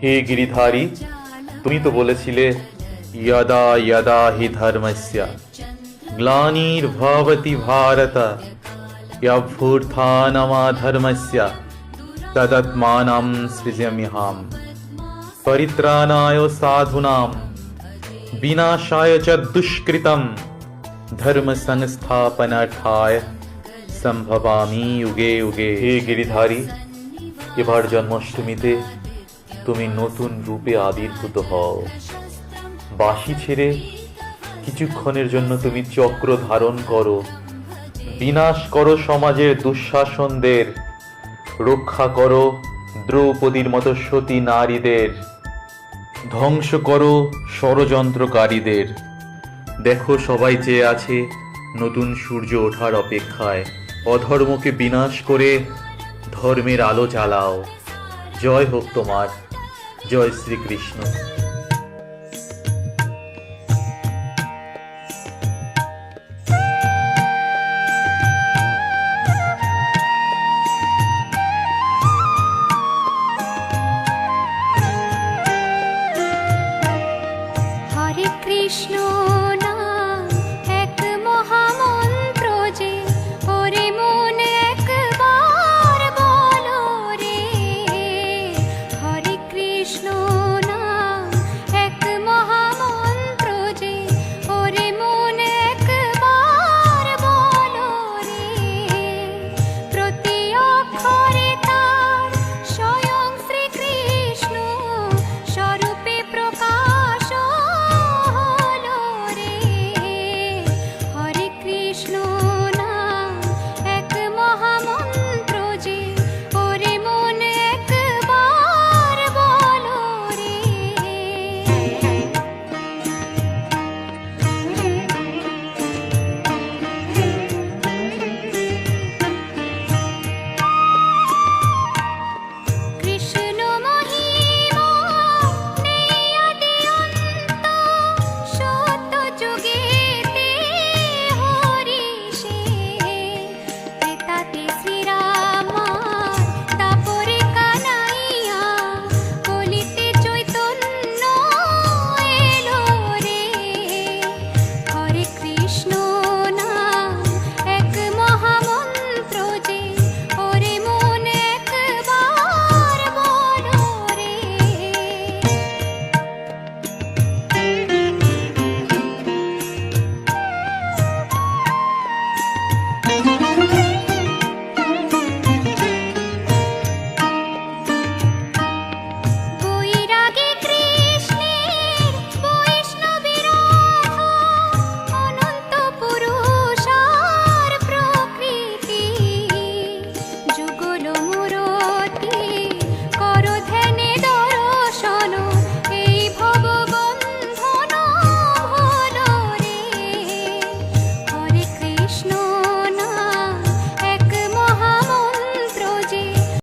হে গিরিধারী তুমি তো বলেছিলে यदा यदा हि धर्मस्य ग्लानिर्भवति भारत यभूर्थानमाधर्मस्य तदत्मानं सृजम्यहम् परित्राणाय साधूनां विनाशाय च दुष्कृतं ধর্মসংস্থাপনার্থায় সম্ভবামি যুগে যুগে হে গিরিধারী এবার জন্মাষ্টমীতে তুমি নতুন রূপে আবির্ভূত হও। বাসি ছেড়ে কিছুক্ষণের জন্য তুমি চক্র ধারণ করো। বিনাশ করো সমাজের দুঃশাসনদের। রক্ষা করো দ্রৌপদীর মতো সতী নারীদের। ধ্বংস করো ষড়যন্ত্রকারীদের। দেখো সবাই চেয়ে আছে নতুন সূর্য ওঠার অপেক্ষায়। অধর্মকে বিনাশ করে ধর্মের আলো জ্বালাও। জয় হোক তোমার। জয় শ্রীকৃষ্ণ। Krishna